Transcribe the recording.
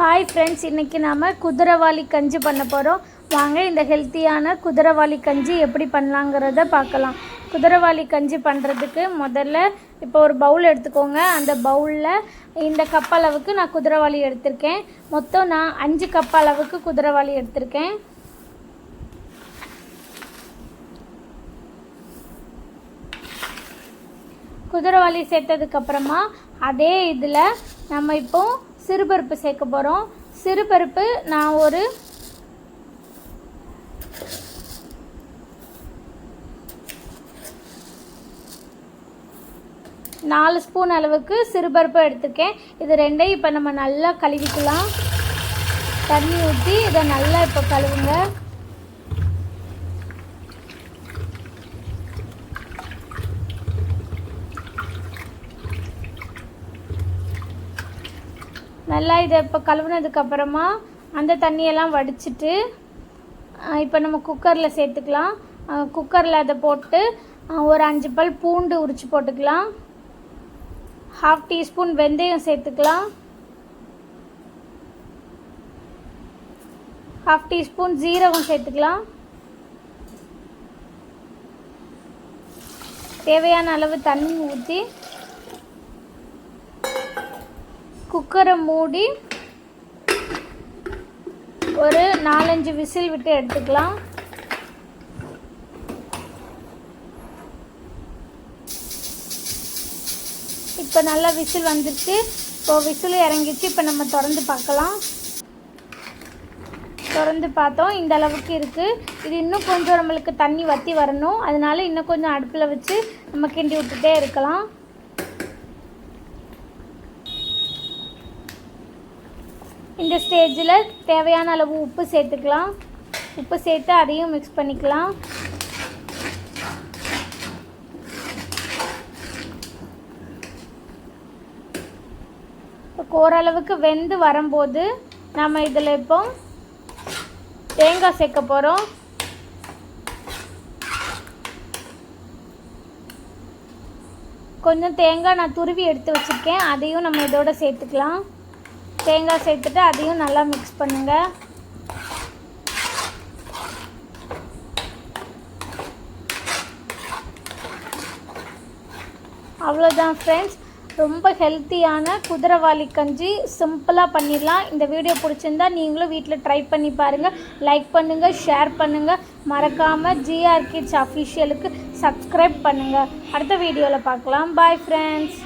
Hi friends இன்றைக்கி நாம் குதிரைவாளி கஞ்சி பண்ண போகிறோம் வாங்க இந்த ஹெல்த்தியான குதிரவாளி கஞ்சி எப்படி பண்ணலாங்கிறத பார்க்கலாம். குதிரவாளி கஞ்சி பண்ணுறதுக்கு முதல்ல இப்போ ஒரு பவுல் எடுத்துக்கோங்க. அந்த பவுலில் இந்த கப் அளவுக்கு நான் குதிரவாளி எடுத்திருக்கேன். மொத்தம் நான் அஞ்சு கப் அளவுக்கு குதிரவாளி எடுத்திருக்கேன். குதிரவாளி சேர்த்ததுக்கப்புறமா அதே இதில் நம்ம இப்போது சிறுபருப்பு சேர்க்க போகிறோம் சிறுபருப்பு நான் ஒரு நாலு ஸ்பூன் அளவுக்கு சிறுபருப்பு எடுத்துருக்கேன் இது ரெண்டையும் இப்போ நம்ம நல்லா கழுவிக்கலாம். தண்ணி ஊற்றி இதை நல்லா இப்போ கழுவுங்க. நல்லா இதை இப்போ கழுவுனதுக்கப்புறமா அந்த தண்ணியெல்லாம் வடிச்சிட்டு இப்போ நம்ம குக்கரில் சேர்த்துக்கலாம். குக்கரில் அதை போட்டு ஒரு அஞ்சு பல் பூண்டு உரித்து போட்டுக்கலாம். ஹாஃப் டீஸ்பூன் வெந்தயம் சேர்த்துக்கலாம். ஹாஃப் டீஸ்பூன் ஜீரகம் சேர்த்துக்கலாம். தேவையான அளவு தண்ணி ஊற்றி குக்கரை மூடி ஒரு நாலஞ்சு விசில் விட்டு எடுத்துக்கலாம். இப்போ நல்லா விசில் வந்துருச்சு. இப்போ விசில் இறங்கிச்சு. இப்போ நம்ம திறந்து பார்க்கலாம். திறந்து பார்த்தோம். இந்த அளவுக்கு இருக்குது இது இன்னும் கொஞ்சம் நம்மளுக்கு தண்ணி வற்றி வரணும். அதனால இன்னும் கொஞ்சம் அடுப்பில் வச்சு நம்ம கிண்டி விட்டுட்டே இருக்கலாம். இந்த ஸ்டேஜில் தேவையான அளவு உப்பு சேர்த்துக்கலாம். உப்பு சேர்த்து அதையும் மிக்ஸ் பண்ணிக்கலாம். இப்போ ஓரளவுக்கு வெந்து வரும்போது நம்ம இதில் இப்போ தேங்காய் சேர்க்க போகிறோம் கொஞ்சம் தேங்காய் நான் துருவி எடுத்து வச்சுருக்கேன். அதையும் நம்ம இதோட சேர்த்துக்கலாம். தேங்காய் சேர்த்துட்டு அதையும் நல்லா மிக்ஸ் பண்ணுங்கள் அவ்வளோதான் ஃப்ரெண்ட்ஸ் ரொம்ப ஹெல்த்தியான குதிரைவாளி கஞ்சி சிம்பிளாக பண்ணிடலாம். இந்த வீடியோ பிடிச்சிருந்தா நீங்களும் வீட்டில் ட்ரை பண்ணி பாருங்கள் லைக் பண்ணுங்கள் ஷேர் பண்ணுங்கள் மறக்காமல் ஜிஆர் கிட்ஸ் அஃபிஷியலுக்கு சப்ஸ்கிரைப் பண்ணுங்கள் அடுத்த வீடியோவில் பார்க்கலாம். Bye friends